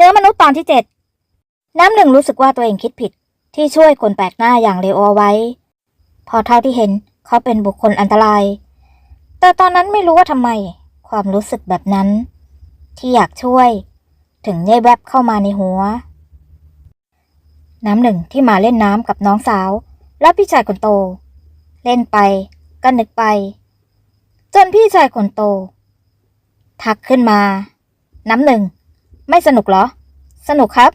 เนื้อมนุษย์ตอนที่เจ็ดน้ำหนึ่งรู้สึกว่าตัวเองคิดผิด ที่ช่วยคนแปลกหน้าอย่างเลโอไว้ พอเท่าที่เห็นเขาเป็นบุคคลอันตราย แต่ตอนนั้นไม่รู้ว่าทำไม ความรู้สึกแบบนั้น ที่อยากช่วย ถึงได้แวบเข้ามาในหัว น้ำหนึ่งที่มาเล่นน้ำกับน้องสาว และพี่ชายคนโต เล่นไปก็นึกไป จนพี่ชายคนโต ทักขึ้นมา น้ำหนึ่ง ไม่สนุกเหรอ สนุกครับ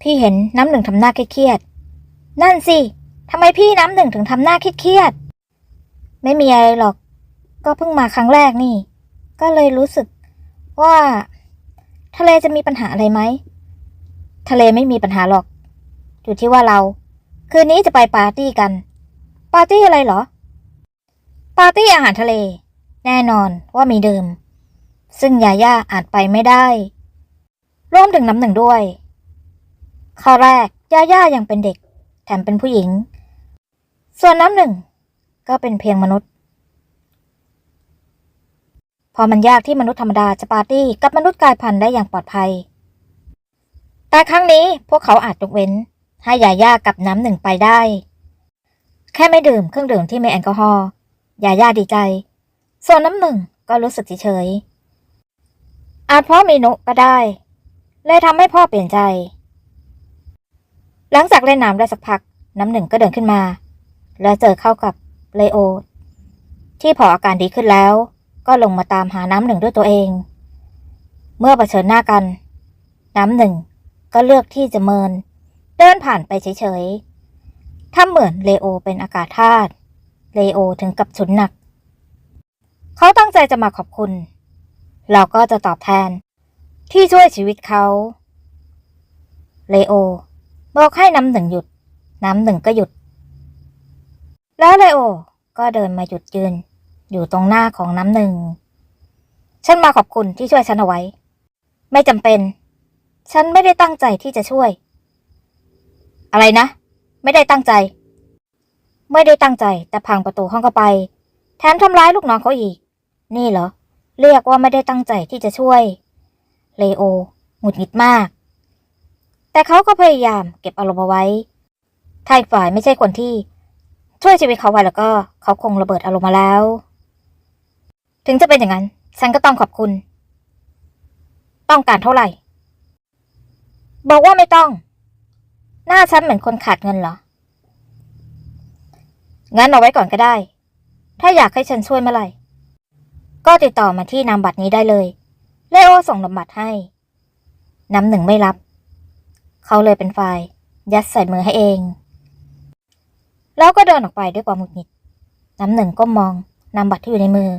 พี่เห็นน้ำหนึ่งทำหน้าเครียดๆนั่นสิทำไมพี่น้ำหนึ่งถึงทำหน้าเครียดๆไม่มีอะไรหรอก ก็เพิ่งมาครั้งแรกนี่ ก็เลยรู้สึกว่า ทะเลจะมีปัญหาอะไรไหม ทะเลไม่มีปัญหาหรอก อยู่ที่ว่าเรา คืนนี้จะไปปาร์ตี้กัน ปาร์ตี้อะไรเหรอ ปาร์ตี้อาหารทะเล แน่นอนว่ามีเดื่ม ซึ่งยาย่าอาจไปไม่ได้ รวมถึงน้ำหนึ่งด้วย ข้อแรกยาย่ายังเป็นเด็ก แถมเป็นผู้หญิง ส่วนน้ำหนึ่ง ก็เป็นเพียงมนุษย์ พอมันยากที่มนุษย์ธรรมดาจะปาร์ตี้กับมนุษย์กายพันธุ์ได้อย่างปลอดภัย แต่ครั้งนี้พวกเขาอาจยกเว้น ให้ยาย่ากับน้ำหนึ่งไปได้ แค่ไม่ดื่มเครื่องดื่มที่มีแอลกอฮอล์ยาย่าดีใจ ส่วนน้ำหนึ่งก็รู้สึกเฉยๆ อาจเพราะมีนุก็ได้ เลยทำให้พ่อเปลี่ยนใจ หลังจากเล่นน้ำได้สักพัก น้ำหนึ่งก็เดินขึ้นมา และเจอเข้ากับเลโอ ที่พออาการดีขึ้นแล้ว ก็ลงมาตามหาน้ำหนึ่งด้วยตัวเอง เมื่อเผชิญหน้ากัน น้ำหนึ่งก็เลือกที่จะเมิน เดินผ่านไปเฉยๆทำเหมือนเลโอเป็นอากาศธาตุเลโอถึงกับฉุนหนัก เขาตั้งใจจะมาขอบคุณ เราก็จะตอบแทน ที่ช่วยชีวิตเขา เลโอ บอกให้น้ำหนึ่งหยุด น้ำหนึ่งก็หยุด แล้วเลโอ ก็เดินมาหยุดยืน อยู่ตรงหน้าของน้ำหนึ่ง ฉันมาขอบคุณที่ช่วยฉันเอาไว้ ไม่จำเป็น ฉันไม่ได้ตั้งใจที่จะช่วย อะไรนะ ไม่ได้ตั้งใจ ไม่ได้ตั้งใจแต่พังประตูห้องเข้าไป แถมทำร้ายลูกน้องเขาอีก นี่เหรอ เรียกว่าไม่ได้ตั้งใจที่จะช่วย เลโอหงุดหงิดมาก แต่เขาก็พยายามเก็บอารมณ์เอาไว้ ถ้าอีกฝ่ายไม่ใช่คนที่ ช่วยชีวิตเขาไว้แล้วก็เขาคงระเบิดอารมณ์มาแล้ว ถึงจะเป็นอย่างนั้น ฉันก็ต้องขอบคุณ ต้องการเท่าไหร่ บอกว่าไม่ต้อง หน้าฉันเหมือนคนขาดเงินเหรอ งั้นเอาไว้ก่อนก็ได้ ถ้าอยากให้ฉันช่วยเมื่อไหร่ ก็ติดต่อมาที่นามบัตรนี้ได้เลย เลโอส่งนามบัตรให้ น้ำหนึ่งไม่รับ เขาเลยเป็นฝ่ายยัดใส่มือให้เอง แล้วก็เดินออกไปด้วยความหงุดหงิด น้ำหนึ่งก็มองนามบัตรที่อยู่ในมือ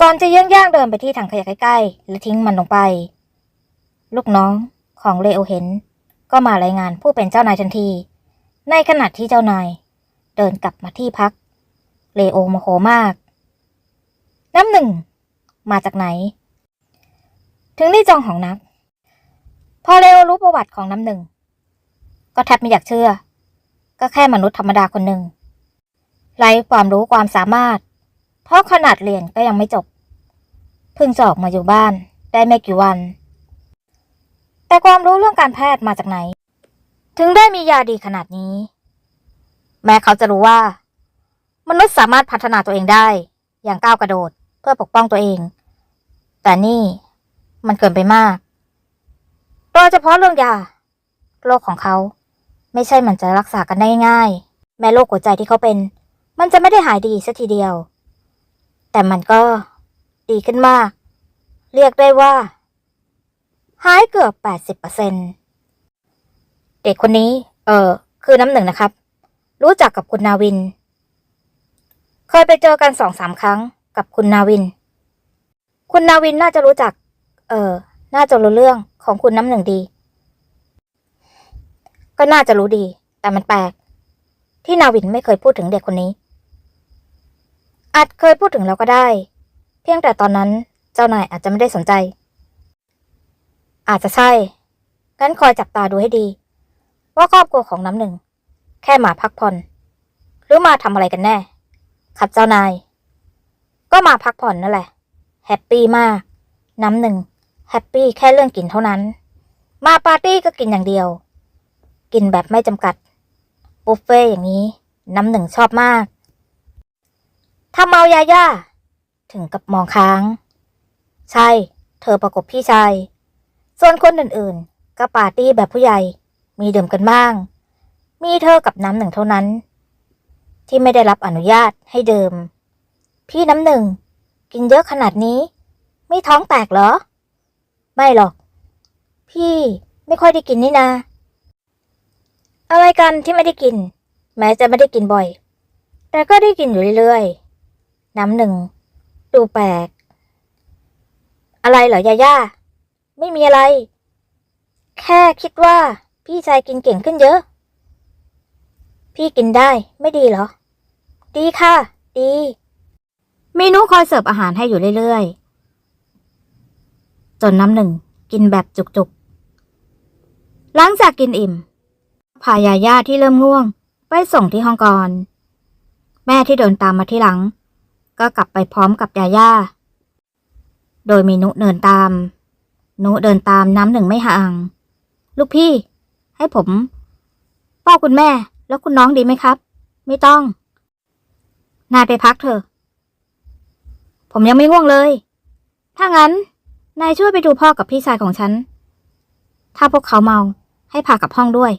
ก่อนจะย่องย่างเดินไปที่ถังขยะใกล้ๆ และทิ้งมันลงไป ลูกน้องของเลโอเห็น ก็มารายงานผู้เป็นเจ้านายทันที ในขณะที่เจ้านาย เดินกลับมาที่พัก เลโอโมโหมาก น้ำหนึ่ง มาจากไหน ถึงได้จองของนัก พอเลโอรู้ประวัติของน้ำหนึ่ง ก็แทบไม่อยากเชื่อ ก็แค่มนุษย์ธรรมดาคนหนึ่งไร้ความรู้ความสามารถ เพราะขนาดเรียนก็ยังไม่จบ เพิ่งจะออกมาอยู่บ้านได้ไม่กี่วัน แต่ความรู้เรื่องการแพทย์มาจากไหน ถึงได้มียาดีขนาดนี้ แม้เขาจะรู้ว่า มนุษย์สามารถพัฒนาตัวเองได้อย่างก้าวกระโดด พื่อปกป้องตัวเอง แต่นี่มันเกินไปมาก โดยเฉพาะเรื่องยา โรคของเขา ไม่ใช่มันจะรักษากันได้ง่าย แม้โรคหัวใจที่เขาเป็น มันจะไม่ได้หายดีสัทีเดียว แต่มันก็ดีขึ้นมาก เรียกได้ว่า หายเกือบ 80%เด็กคนนี้ เออ คือน้ำหนึ่งนะครับ รู้จักกับคุณนาวิน เคยไปเจอกันสองสามครั้ง กับคุณนาวิน คุณนาวินน่าจะรู้จัก เออ น่าจะรู้เรื่องของคุณน้ำหนึ่งดี ก็น่าจะรู้ดี แต่มันแปลก ที่นาวินไม่เคยพูดถึงเด็กคนนี้ อาจเคยพูดถึงแล้วก็ได้ เพียงแต่ตอนนั้นเจ้านายอาจจะไม่ได้สนใจ อาจจะใช่ งั้นคอยจับตาดูให้ดี ว่าครอบครัวของน้ำหนึ่ง แค่มาพักผ่อน หรือมาทำอะไรกันแน่ครับเจ้านาย ก็มาพักผ่อนนั่นแหละ แฮปปี้มาก น้ำหนึ่ง แฮปปี้แค่เรื่องกินเท่านั้น มาปาร์ตี้ก็กินอย่างเดียว กินแบบไม่จำกัด บุฟเฟ่อย่างนี้ น้ำหนึ่งชอบมาก ถ้าเมายาย่า ถึงกับมองค้าง ใช่ เธอประกบพี่ชาย ส่วนคนอื่นๆ ก็ปาร์ตี้แบบผู้ใหญ่ มีดื่มกันบ้าง มีเธอกับน้ำหนึ่งเท่านั้น ที่ไม่ได้รับอนุญาตให้เดื่ม พี่น้ำหนึ่ง กินเยอะขนาดนี้ ไม่ท้องแตกเหรอ ไม่หรอก พี่ไม่ค่อยได้กินนี่นา อะไรกันที่ไม่ได้กิน แม้จะไม่ได้กินบ่อย แต่ก็ได้กินอยู่เรื่อยๆ น้ำหนึ่ง ดูแปลก อะไรเหรอยาย่า ไม่มีอะไร แค่คิดว่าพี่ชายกินเก่งขึ้นเยอะ พี่กินได้ไม่ดีเหรอ ดีค่ะ ดี มนูคอยเสิร์ฟอาหารให้อยู่เรื่อยๆ จนน้ำหนึ่งกินแบบจุกๆ หลังจากกินอิ่ม พายาย่าที่เริ่มง่วง ไปส่งที่ห้องก่อน แม่ที่เดินตามมาที่หลัง ก็กลับไปพร้อมกับยาย่า โดยมีนุเดินตาม นุเดินตามน้ำหนึ่งไม่ห่าง ลูกพี่ ให้ผมเฝ้าคุณแม่แล้วคุณน้องดีไหมครับ ไม่ต้อง นายไปพักเถอะ ผมยังไม่ง่วงเลย ถ้างั้น นายช่วยไปดูพ่อกับพี่ชายของฉัน ถ้าพวกเขาเมาให้พากลับห้องด้วย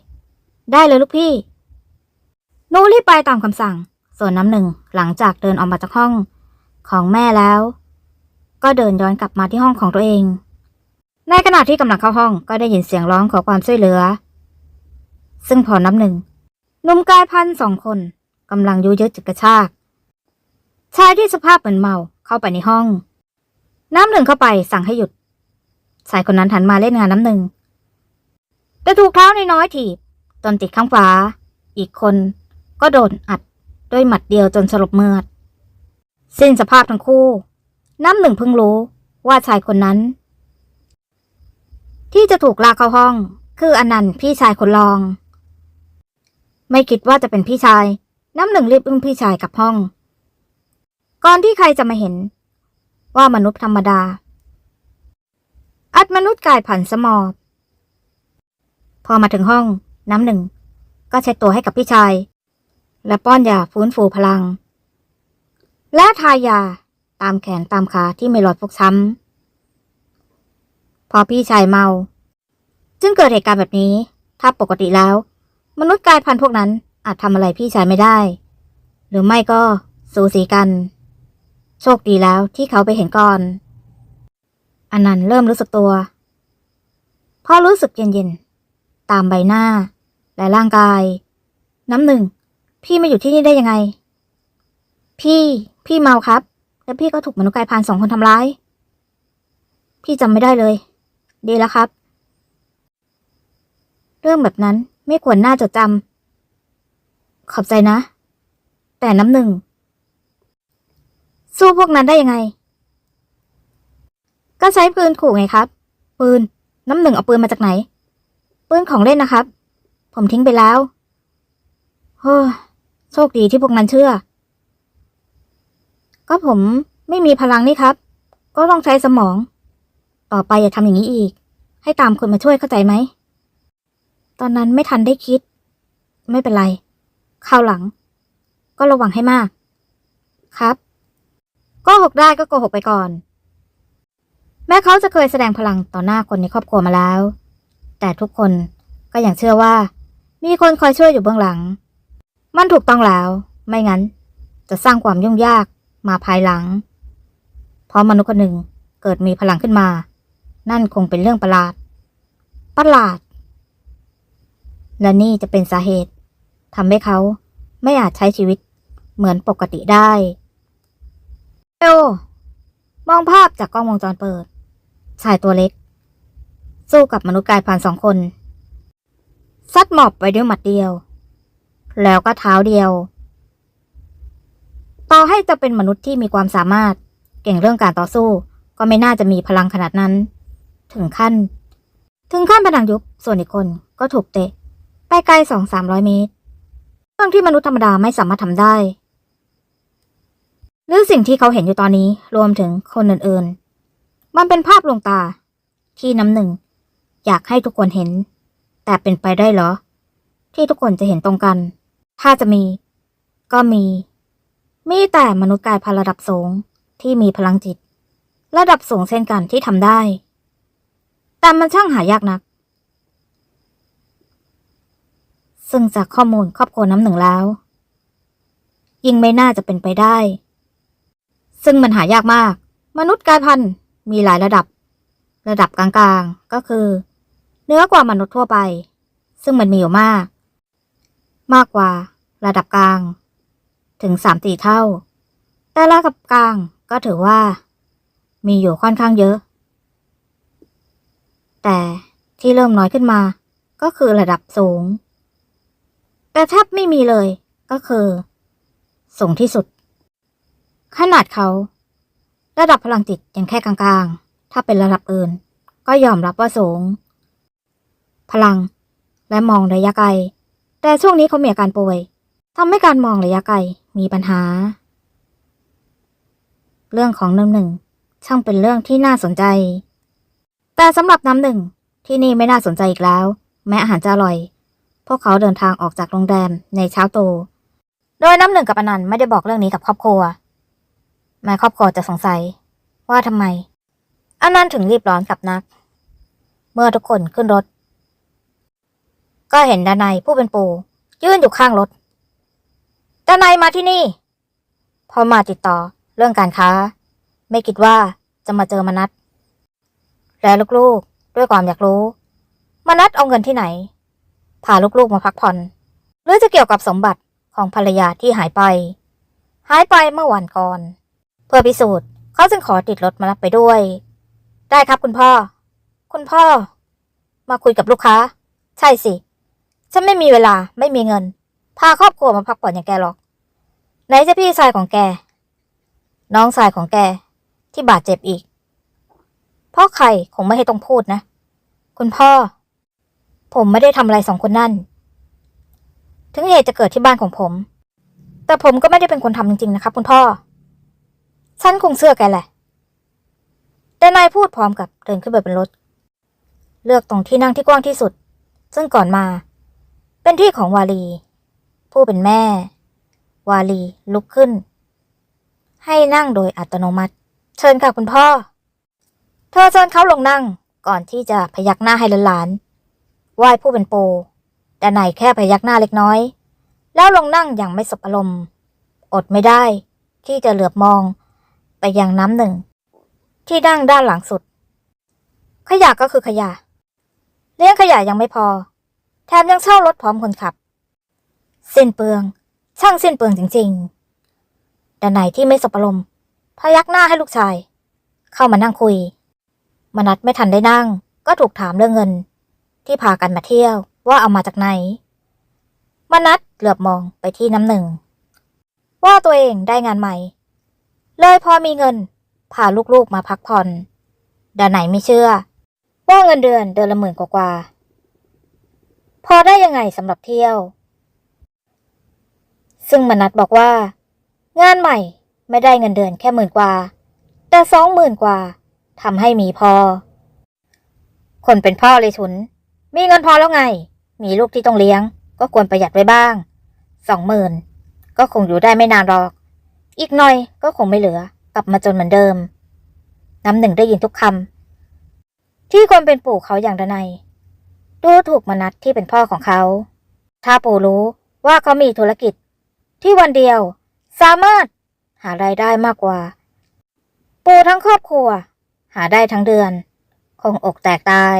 ได้เลยลูกพี่นูรีบไปตามคำสั่ง ส่วนน้ำหนึ่งหลังจากเดินออกมาจากห้องของแม่แล้ว ก็เดินย้อนกลับมาที่ห้องของตัวเอง ในขณะที่กำลังเข้าห้องก็ได้ยินเสียงร้องขอความช่วยเหลือ ซึ่งพอน้ำหนึ่งนุ่มกายพันสองคนกำลังยุยดจุดกระชาก ชายที่สภาพเหมือนเมาเข้าไปในห้อง น้ำหนึ่งเข้าไปสั่งให้หยุด ชายคนนั้นหันมาเล่นงานน้ำหนึ่ง แต่ถูกเท้าน้อยถีบจนติดข้างฝาอีกคนก็โดนอัดด้วยหมัดเดียวจนสลบเมือด สิ้นสภาพทั้งคู่ น้ำหนึ่งเพิ่งรู้ว่าชายคนนั้น ที่จะถูกลากเข้าห้อง คืออนันต์พี่ชายคนรอง ไม่คิดว่าจะเป็นพี่ชาย น้ำหนึ่งรีบอึ้งพี่ชายกลับห้อง ก่อนที่ใครจะมาเห็น ว่ามนุษย์ธรรมดา อัดมนุษย์กายผันสมอบพอมาถึงห้องน้ำหนึ่ง ก็เช็ดตัวให้กับพี่ชาย และป้อนยาฟื้นฟูพลัง และทายาตามแขนตามขาที่ไม่หลอดฟกช้ำพอพี่ชายเมา จึงเกิดเหตุการณ์แบบนี้ ถ้าปกติแล้ว มนุษย์กายพันธุ์พวกนั้นอาจทำอะไรพี่ชายไม่ได้ หรือไม่ก็สูสีกัน โชคดีแล้วที่เขาไปเห็นก่อน อันนั้นเริ่มรู้สึกตัว พอรู้สึกเย็นๆ ตามใบหน้า และร่างกาย น้ำหนึ่ง พี่มาอยู่ที่นี่ได้ยังไง พี่พี่เมาครับ แล้วพี่ก็ถูกมนุษย์กายพันสองคนทำร้าย พี่จำไม่ได้เลย ดีแล้วครับ เรื่องแบบนั้นไม่ควรน่าจดจำขอบใจนะ แต่น้ำหนึ่ง สู้พวกนั้นได้ยังไง ก็ใช้ปืนขู่ไงครับ ปืน น้ำหนึ่งเอาปืนมาจากไหน ปืนของเล่นนะครับ ผมทิ้งไปแล้วเฮ้อโชคดีที่พวกนั้นเชื่อ ก็ผมไม่มีพลังนี่ครับ ก็ต้องใช้สมอง ต่อไปอย่าทำอย่างนี้อีก ให้ตามคนมาช่วยเข้าใจไหม ตอนนั้นไม่ทันได้คิด ไม่เป็นไรคราวหลัง ก็ระวังให้มาก ครับ กหกได้ก็โกหกไปก่อน แม้เขาจะเคยแสดงพลังต่อหน้าคนในครอบครัวมาแล้ว แต่ทุกคนก็ยังเชื่อว่า มีคนคอยช่วยอยู่เบื้องหลัง มันถูกต้องแล้ว ไม่งั้น จะสร้างความยุ่งยากมาภายหลัง เพราะมนุษย์คนหนึ่งเกิดมีพลังขึ้นมา นั่นคงเป็นเรื่องประหลาด ประหลาด และนี่จะเป็นสาเหตุทำให้เขาไม่อาจใช้ชีวิตเหมือนปกติได้ เอโอมองภาพจากกล้องวงจรเปิด ชายตัวเล็ก สู้กับมนุษย์กายพันสองคน ซัดหมอบไปด้วยหมัดเดียว แล้วก็เท้าเดียว ต่อให้จะเป็นมนุษย์ที่มีความสามารถเก่งเรื่องการต่อสู้ ก็ไม่น่าจะมีพลังขนาดนั้น ถึงขั้น ถึงขั้นผนังยุบส่วนอีกคนก็ถูกเตะ ไปไกลสองสามร้อยเมตรเรื่องที่มนุษย์ธรรมดาไม่สามารถทำได้ หรือสิ่งที่เขาเห็นอยู่ตอนนี้รวมถึงคนอื่นๆ มันเป็นภาพลวงตา ที่น้ำหนึ่ง อยากให้ทุกคนเห็น แต่เป็นไปได้เหรอ ที่ทุกคนจะเห็นตรงกัน ถ้าจะมี ก็มี มีแต่มนุษย์กายพันธุ์ระดับสูงที่มีพลังจิต ระดับสูงเช่นกันที่ทำได้ แต่มันช่างหายากนัก ซึ่งจากข้อมูลครอบครัวน้ำหนึ่งแล้ว ยิ่งไม่น่าจะเป็นไปได้ ซึ่งมันหายากมาก มนุษย์กายพันธุ์มีหลายระดับ ระดับกลางๆ ก็คือเหนือกว่ามนุษย์ทั่วไป ซึ่งมันมีอยู่มาก มากกว่า ระดับกลาง ถึงสามสี่เท่า แต่ระดับกลางก็ถือว่า มีอยู่ค่อนข้างเยอะ แต่ที่เริ่มน้อยขึ้นมา ก็คือระดับสูง แต่แทบไม่มีเลยก็คือ สูงที่สุด ขนาดเขา ระดับพลังจิตยังแค่กลางๆ ถ้าเป็นระดับอื่น ก็ยอมรับว่าสูง พลัง และมองระยะไกล แต่ช่วงนี้เขามีอาการป่วยทำให้การมองระยะไกลมีปัญหา เรื่องของน้ำหนึ่ง ช่างเป็นเรื่องที่น่าสนใจ แต่สำหรับน้ำหนึ่งที่นี่ไม่น่าสนใจอีกแล้ว แม้อาหารจะอร่อย พวกเขาเดินทางออกจากโรงแรมในเช้าตรู่โดยน้ำหนึ่งกับอนันต์ไม่ได้บอกเรื่องนี้กับครอบครัว แม้ครอบครัวจะสงสัย ว่าทำไมอนันต์ถึงรีบร้อนกับนัก เมื่อทุกคนขึ้นรถ ก็เห็นดานายผู้เป็นปู่ยืนอยู่ข้างรถดานายมาที่นี่ พอมาติดต่อเรื่องการค้า ไม่คิดว่าจะมาเจอมนัดและลูกๆ ด้วยความอยากรู้ มนัดเอาเงินที่ไหนพาลูกๆมาพักผ่อน หรือจะเกี่ยวกับสมบัติของภรรยาที่หายไป หายไปเมื่อวันก่อน เพื่อพิสูจน์เขาจึงขอติดรถมารับไปด้วย ได้ครับคุณพ่อ คุณพ่อ มาคุยกับลูกค้า ใช่สิ ฉันไม่มีเวลาไม่มีเงิน พาครอบครัวมาพักผ่อนอย่างแกหรอก ไหนจะพี่ชายของแก น้องชายของแก ที่บาดเจ็บอีก พ่อใครคงไม่ให้ต้องพูดนะ คุณพ่อ ผมไม่ได้ทำอะไรสองคนนั่น ถึงเหตุจะเกิดที่บ้านของผม แต่ผมก็ไม่ได้เป็นคนทำจริงๆนะครับคุณพ่อ ฉันคงเชื่อแกแหละ แต่นายพูดพร้อมกับเดินขึ้นไปบนรถ เลือกตรงที่นั่งที่กว้างที่สุด ซึ่งก่อนมา เป็นที่ของวาลี ผู้เป็นแม่ วาลีลุกขึ้น ให้นั่งโดยอัตโนมัติ เชิญค่ะคุณพ่อ เธอเชิญเขาลงนั่งก่อนที่จะพยักหน้าให้หลานๆไหว้ผู้เป็นปู่แต่นายแค่พยักหน้าเล็กน้อย แล้วลงนั่งอย่างไม่สบอารมณ์ อดไม่ได้ที่จะเหลือบมอง ไปยังน้ำหนึ่ง ที่นั่งด้านหลังสุด ขยะก็คือขยะ เลี้ยงขยะยังไม่พอ แถมยังเช่ารถพร้อมคนขับ สิ้นเปลือง ช่างสิ้นเปลืองจริงๆแต่ไหนที่ไม่สบอารมณ์พยักหน้าให้ลูกชาย เข้ามานั่งคุย มนัดไม่ทันได้นั่ง ก็ถูกถามเรื่องเงิน ที่พากันมาเที่ยวว่าเอามาจากไหน มนัดเหลือบมองไปที่น้ำหนึ่ง ว่าตัวเองได้งานใหม่ เลยพอมีเงิน พาลูกๆมาพักผ่อนดาไหนไม่เชื่อ ว่าเงินเดือนเดือนละหมื่นกว่าพอได้ยังไงสำหรับเที่ยว ซึ่งมนัดบอกว่า งานใหม่ไม่ได้เงินเดือนแค่หมื่นกว่า แต่สองหมื่นกว่าทำให้มีพอ คนเป็นพ่อเลยฉุน มีเงินพอแล้วไง มีลูกที่ต้องเลี้ยง ก็ควรประหยัดไว้บ้างสองหมื่นก็คงอยู่ได้ไม่นานหรอก อีกหน่อยก็คงไม่เหลือ กลับมาจนเหมือนเดิม น้ำหนึ่งได้ยินทุกคำที่คนเป็นปู่เขาอย่างดนัยดูถูกมนัดที่เป็นพ่อของเขา ถ้าปู่รู้ว่าเขามีธุรกิจ ที่วันเดียว สามารถหารายได้มากกว่า ปู่ทั้งครอบครัว หาได้ทั้งเดือน คงอกแตกตาย